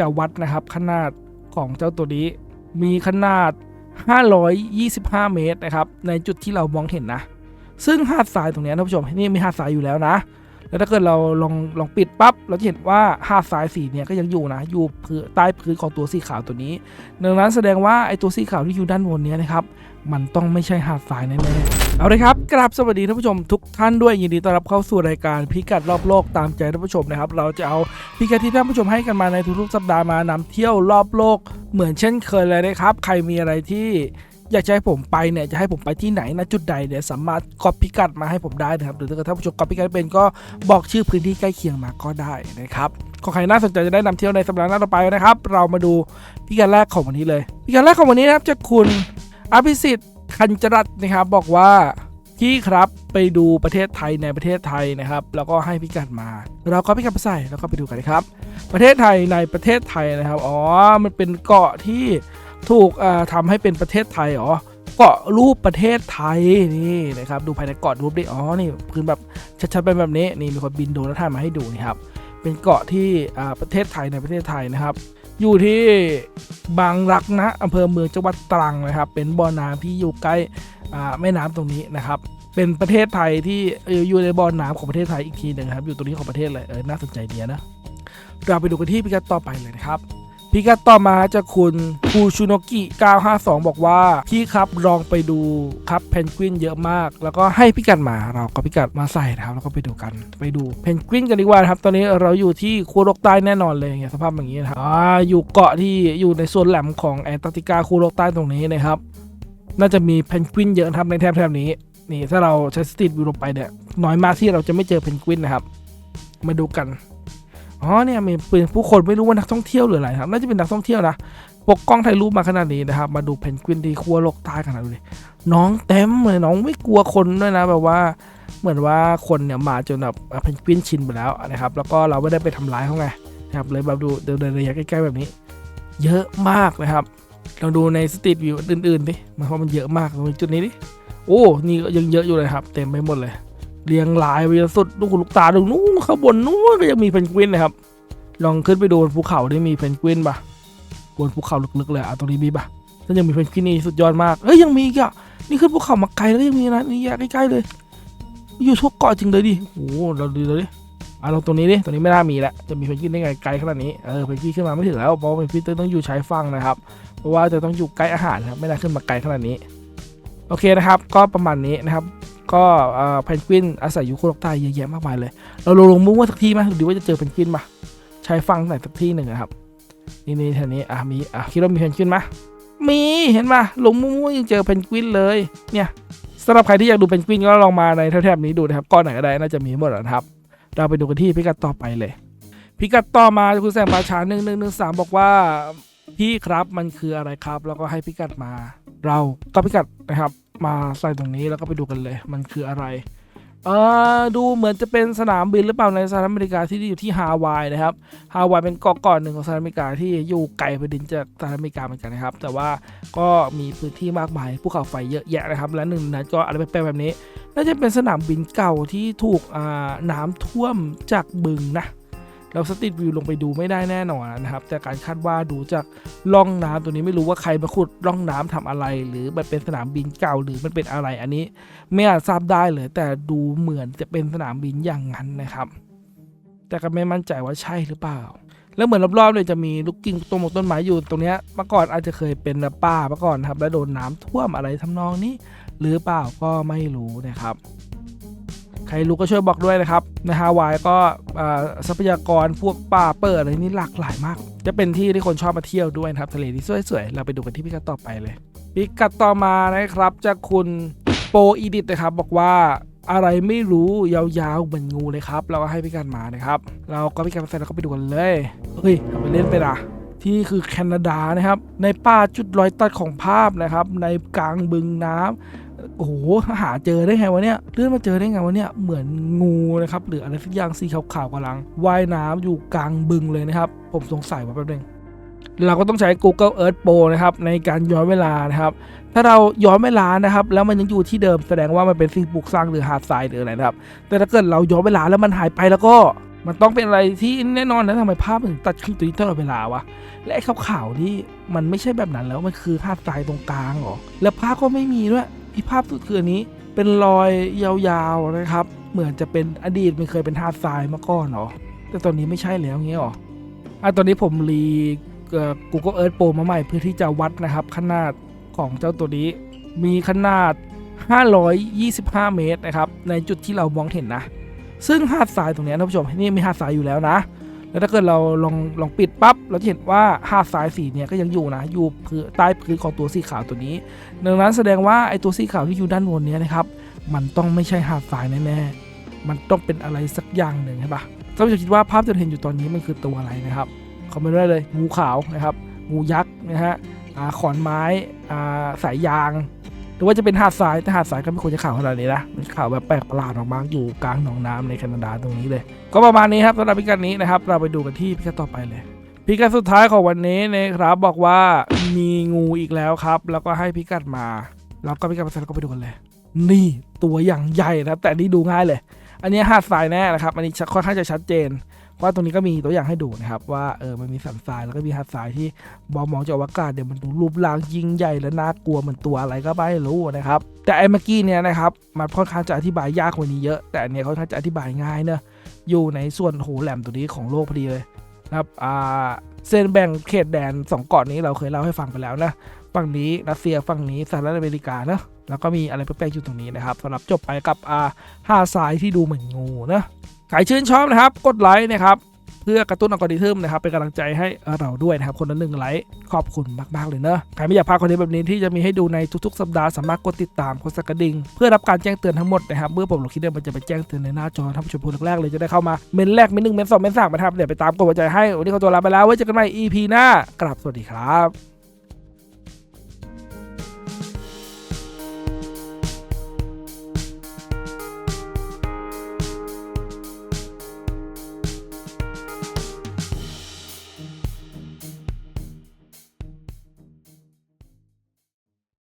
จะวัดนะครับขนาดของเจ้าตัวนี้ มีขนาด 525 เมตรนะครับในจุดที่เรามองเห็นนะ ซึ่งหาดทรายตรงนี้ท่านผู้ชมนี่มีหาดทรายอยู่แล้วนะ แล้วถ้าเกิดเราลองลองปิดปั๊บเราจะเห็นว่าหาดทรายสีเนี่ยก็ยังอยู่นะอยู่พื้นใต้พื้นของตัวสีขาวตัวนี้ ดังนั้นแสดงว่าไอ้ตัวสีขาวที่อยู่ด้านบนนี้นะครับมันต้องไม่ใช่หาดทรายแน่ๆ เอาเลยครับ กราบสวัสดีท่านผู้ชมทุกท่านด้วยยินดีต้อนรับเข้าสู่รายการพิกัดรอบโลกตามใจท่านผู้ชมนะครับ เราจะเอาพิกัดที่ท่านผู้ชมให้กันมาในทุกๆสัปดาห์มานำเที่ยวรอบโลกเหมือนเช่นเคยเลยนะครับ ใครมีอะไรที่อยากจะให้ผมไปเนี่ยจะให้ผมไปที่ไหนณจุดใดเนี่ยสามารถกอปพิกัดมาให้ผมได้นะครับ หรือถ้าเกิดท่านผู้ชมกอปพิกัดเป็นก็บอกชื่อพื้นที่ใกล้เคียงมาก็ได้นะครับขอใครน่าสนใจจะได้นำเที่ยวในสัปดาห์หน้าต่อไปนะครับ เรามาดูพิกัดแรกของวันนี้เลยพิกัดแรกของวันนี้นะครับจะคุณอภิสิทธิ์ คันจรัตนะครับบอกว่าพี่ครับไปดูประเทศไทยในประเทศไทยนะครับ แล้วก็ให้พิกัดมา เราก็พิกัดไปใส่แล้วก็ไปดูกันนะครับ ประเทศไทยในประเทศไทยนะครับอ๋อมันเป็นเกาะที่ถูกเอ่อทำให้เป็นประเทศไทยอ๋อเกาะรูปประเทศไทยนี่นะครับดูภายในเกาะรูปดิอ๋อนี่พื้นแบบชัดๆเป็นแบบนี้นี่มีคนบินโดรนแล้วถ่ายมาให้ดูนี่ครับเป็นเกาะที่ประเทศไทยในประเทศไทยนะครับ อยู่ที่บางรักนะอำเภอเมืองจังหวัดตรังนะครับ เป็นบ่อน้ำที่อยู่ใกล้แม่น้ำตรงนี้นะครับ เป็นประเทศไทยที่เอ่ออยู่ในบ่อน้ำของประเทศไทยอีกทีหนึ่งครับ อยู่ตรงนี้ของประเทศเลยเออน่าสนใจดีนะ เราไปดูกันที่พิกัดต่อไปเลยนะครับ พิกัดต่อมาจากคุณคูชูโนกิ 952 บอกว่า พี่ครับลองไปดูครับเพนกวินเยอะมาก แล้วก็ให้พิกัดมาเราก็พิกัดมาใส่นะครับแล้วก็ไปดูกันไปดูเพนกวินกันดีกว่าครับ ตอนนี้เราอยู่ที่คูโรกใต้แน่นอนเลยเงี้ยสภาพอย่างนี้นะครับอ่าอยู่เกาะที่อยู่ในส่วนแหลมของแอนตาร์กติกาคูโรกใต้ตรงนี้นะครับ น่าจะมีเพนกวินเยอะนะครับในแถบแถบนี้นี่ถ้าเราใช้สตรีทวิวลงไปเนี่ยน้อยมากที่เราจะไม่เจอเพนกวินนะครับมาดูกัน อ๋อเนี่ยมีเป็นผู้คนไม่รู้ว่านักท่องเที่ยวหรืออะไรครับน่าจะเป็นนักท่องเที่ยวนะปกกล้องถ่ายรูปมาขนาดนี้นะครับ มาดูเพนกวินที่ครัวโลกใต้ขนาดนี้น้องเต็มเลยน้องไม่กลัวคนด้วยนะแบบว่าเหมือนว่าคนเนี่ยมาจนแบบเพนกวินชินไปแล้วนะครับ แล้วก็เราไม่ได้ไปทำร้ายเขาไงนะครับเลยแบบดูเดินในระยะใกล้ๆแบบนี้ เยอะมากนะครับลองดูในสตรีทวิวอื่นๆดิมันเพราะมันเยอะมากตรงจุดนี้ดิโอ้นี่ก็ยังเยอะอยู่เลยครับ เต็มไปหมดเลย เรียงรายไปสุดลูกหลูกตาดูนู้นข้างบนนู้นก็ยังมีเพนกวินเลยครับ ลองขึ้นไปดูบนภูเขาได้มีเพนกวินปะบนภูเขาลึกๆเลยอะตรงนี้มีปะถ้ายังมีเพนกวินนี่สุดยอดมากเอ้ยยังมีอีกอะนี่ขึ้นภูเขามาไกลแล้วยังมีนะนี่แยกใกล้ๆเลย อยู่ทั่วเกาะจริงเลยดิโอ้เราดูเลยดิอะลองตรงนี้ดิตรงนี้ไม่น่ามีแล้วจะมีเพนกวินได้ไงไกลขนาดนี้เออเพนกวินขึ้นมาไม่ถึงแล้วเพราะเพนกวินต้องอยู่ชายฝั่งนะครับเพราะว่าจะต้องอยู่ใกล้อาหารครับไม่น่าขึ้นมาไกลขนาดนี้ โอเคนะครับ ก็ประมาณนี้นะครับ ก็เพนกวินอาศัยอยู่คู่โลกใต้เยอะแยะมากมายเลย เราลงลงมุ่งว่าสักที่ไหมดูว่าจะเจอเพนกวินปะใช้ฟังไหนสักที่หนึ่งนะครับ นี่นี่แถวนี้อะมีอะคิดว่ามีเพนกวินไหมมีเห็นปะลงมุ่งว่ายังเจอเพนกวินเลย เนี่ยสำหรับใครที่อยากดูเพนกวินก็ลองมาในแถบนี้ดูนะครับก้อนไหนก็ได้น่าจะมีหมดแล้วนะครับ เราไปดูกันที่พิกัดต่อไปเลยพิกัดต่อมาคุณแสงปาชาหนึ่งหนึ่งหนึ่งสามบอกว่าพี่ครับมันคืออะไรครับ แล้วก็ให้พิกัดมา เราก็พิกัดนะครับ มาใส่ตรงนี้แล้วก็ไปดูกันเลย มันคืออะไรเออดูเหมือนจะเป็นสนามบินหรือเปล่าในสหรัฐอเมริกาที่อยู่ที่ฮาวายนะครับฮาวายเป็นเกาะเก่อนหนึ่งของสหรัฐอเมริกาที่อยู่ไกลแผ่นดินจากสหรัฐอเมริกาเหมือนกันนะครับ แต่ว่าก็มีพื้นที่มากมายภูเขาไฟเยอะแยะนะครับ และหนึ่งนั้นก็อะไรแปลกแบบนี้ น่าจะเป็นสนามบินเก่าที่ถูกน้ำท่วมจากบึงนะ เราสตรีทวิวลงไปดูไม่ได้แน่นอนนะครับ แต่การคาดว่าดูจากร่องน้ำตัวนี้ไม่รู้ว่าใครมาขุดร่องน้ำทำอะไร หรือมันเป็นสนามบินเก่าหรือมันเป็นอะไรอันนี้ ไม่อาจทราบได้เลย แต่ดูเหมือนจะเป็นสนามบินอย่างนั้นนะครับ แต่ก็ไม่มั่นใจว่าใช่หรือเปล่า แล้วเหมือนรอบๆเลยจะมีลูกกิ่งต้นมงต้นไม้อยู่ตรงนี้เมื่อก่อนอาจจะเคยเป็นป่าเมื่อก่อนครับ แล้วโดนน้ำท่วมอะไรทำนองนี้ หรือเปล่าก็ไม่รู้นะครับ ครรู้ก็ช่วยบอกด้วยนะครับในฮาวายก็ทรัพยากรพวกป่าเปิดอะไรนี่หลากหลายมาก จะเป็นที่ที่คนชอบมาเที่ยวด้วยนะครับทะเลที่สวยๆเราไปดูกันที่พิกัดต่อไปเลยพิกัดต่อมานะครับจากคุณโปอีดิตนะครับบอกว่าอะไรไม่รู้ยาวๆเหมือนงูเลยครับ เราก็ให้พิกัดมานะครับ เราก็พิกัดมาใส่แล้วก็ไปดูกันเลยเฮ้ยทำไปเล่นไปละ ที่คือแคนาดานะครับ ในป่าจุดรอยตัดของภาพนะครับ ในกลางบึงน้ำโอ้โหหาเจอได้ไงวะเนี่ยเลื่อนมาเจอได้ไงวะเนี่ยเหมือนงูนะครับหรืออะไรสักอย่างสีขาวๆกำลังว่ายน้ำอยู่กลางบึงเลยนะครับ ผมสงสัยว่าแป๊บนึงเราก็ต้องใช้ Google Earth Pro นะครับในการย้อนเวลานะครับ ถ้าเราย้อนเวลานะครับ แล้วมันยังอยู่ที่เดิมแสดงว่ามันเป็นสิ่งปลูกสร้างหรือหาดทรายหรืออะไรนะครับ แต่ถ้าเกิดเราย้อนเวลาแล้วมันหายไปแล้วก็ มันต้องเป็นอะไรที่แน่นอนนะทำไมภาพมันถึงตัดขึ้นตัวนี้ตลอดเวลาวะ และไอ้ขาวๆนี่มันไม่ใช่แบบนั้นแล้วมันคือหาดทรายตรงกลางเหรอ แล้วภาพก็ไม่มีด้วยอีภาพสุดคืออันนี้เป็นรอยยาวๆนะครับ เหมือนจะเป็นอดีตมันเคยเป็นหาดทรายมาก่อนเหรอ แต่ตอนนี้ไม่ใช่แล้วเงี้ยเหรออะตอนนี้ผมรีเอ่อ Google Earth Pro มาใหม่เพื่อที่จะวัดนะครับ ขนาดของเจ้าตัวนี้ มีขนาด 525 เมตรนะครับ ในจุดที่เรามองเห็นนะ ซึ่งหาดทรายตรงนี้ยท่านผู้ชมนี่มีหาดทรายอยู่แล้วนะ แล้วถ้าเกิดเราลองลองปิดปั๊บเราจะเห็นว่าหาดทรายสีเนี่ยก็ยังอยู่นะอยู่พื้นใต้พื้นของตัวสีขาวตัวนี้ ดังนั้นแสดงว่าไอ้ตัวสีขาวที่อยู่ด้านบนเนี้ยนะครับมันต้องไม่ใช่หาดทรายแน่ๆมันต้องเป็นอะไรสักอย่างหนึ่งใช่ปะท่านผู้ชมคิดว่าภาพที่เราเห็นอยู่ตอนนี้มันคือตัวอะไรนะครับคอมเมนต์ได้เลยงูขาวนะครับงูยักษ์นะฮะอ่าขอนไม้อ่าสายยาง รือว่าจะเป็นหาดทรายแต่หาดทรายก็ไม่ควรจะขาวขนาดนี้นะมันขาวแบบแปลกประหลาดมากๆอยู่กลางหนองน้ำในแคนาดาตรงนี้เลย ก็ประมาณนี้ครับสำหรับพิกัดนี้นะครับ เราไปดูกันที่พิกัดต่อไปเลยพิกัดสุดท้ายของวันนี้นะครับบอกว่ามีงูอีกแล้วครับ แล้วก็ให้พิกัดมาเราก็พิกัดมาเสร็จแล้วก็ไปดูกันเลย นี่ตัวอย่างใหญ่นะครับแต่นนี้ดูง่ายเลย อันนี้หาดทรายแน่นะครับอันนี้ค่อนข้างจะชัดเจน ว่าตรงนี้ก็มีตัวอย่างให้ดูนะครับ ว่าเออมันมีสันทรายแล้วก็มีหาดทรายที่มองมองจากอวกาศเดี๋ยวมันดูรูปร่างยิ่งใหญ่และน่ากลัวเหมือนตัวอะไรก็ไม่รู้นะครับ แต่ไอ้เมื่อกี้เนี่ยนะครับมันค่อนข้างจะอธิบายยากกว่านี้เยอะ แต่อันเนี้ยค่อนข้างจะอธิบายง่ายเนอะอยู่ในส่วนโหแหลมตัวนี้ของโลกพอดีเลยนะครับอ่าเส้นแบ่งเขตแดนสองเกาะนี้เราเคยเล่าให้ฟังไปแล้วนะฝั่งนี้รัสเซียฝั่งนี้สหรัฐอเมริกานะแล้วก็มีอะไรแปลกๆอยู่ตรงนี้นะครับสำหรับจบไปกับอ่าห้าทรายที่ดูเหมือนงูนะ ใครชื่นชอบนะครับ กดไลค์นะครับ เพื่อกระตุ้นอัลกอริทึมนะครับ เป็นกำลังใจให้เราด้วยนะครับ คนละหนึ่งไลค์ขอบคุณมาก ๆ เลยเนอะใครไม่อยากพลาดคอนเทนต์แบบนี้ที่จะมีให้ดูในทุก ๆ สัปดาห์สามารถกดติดตามกดสักกระดิ่งเพื่อรับการแจ้งเตือนทั้งหมดนะครับเมื่อผมลงคลิปเนี่ยมันจะไปแจ้งเตือนในหน้าจอท่านผู้ชมคนแรกเลยจะได้เข้ามาเมนแรกเมนหนึ่งเมนสองเมนสามนะครับเดี๋ยวไปตามกดหัวใจให้วันนี้ขอตัวลาไปแล้วไว้เจอกันใหม่ EP หน้ากลับสวัสดีครับ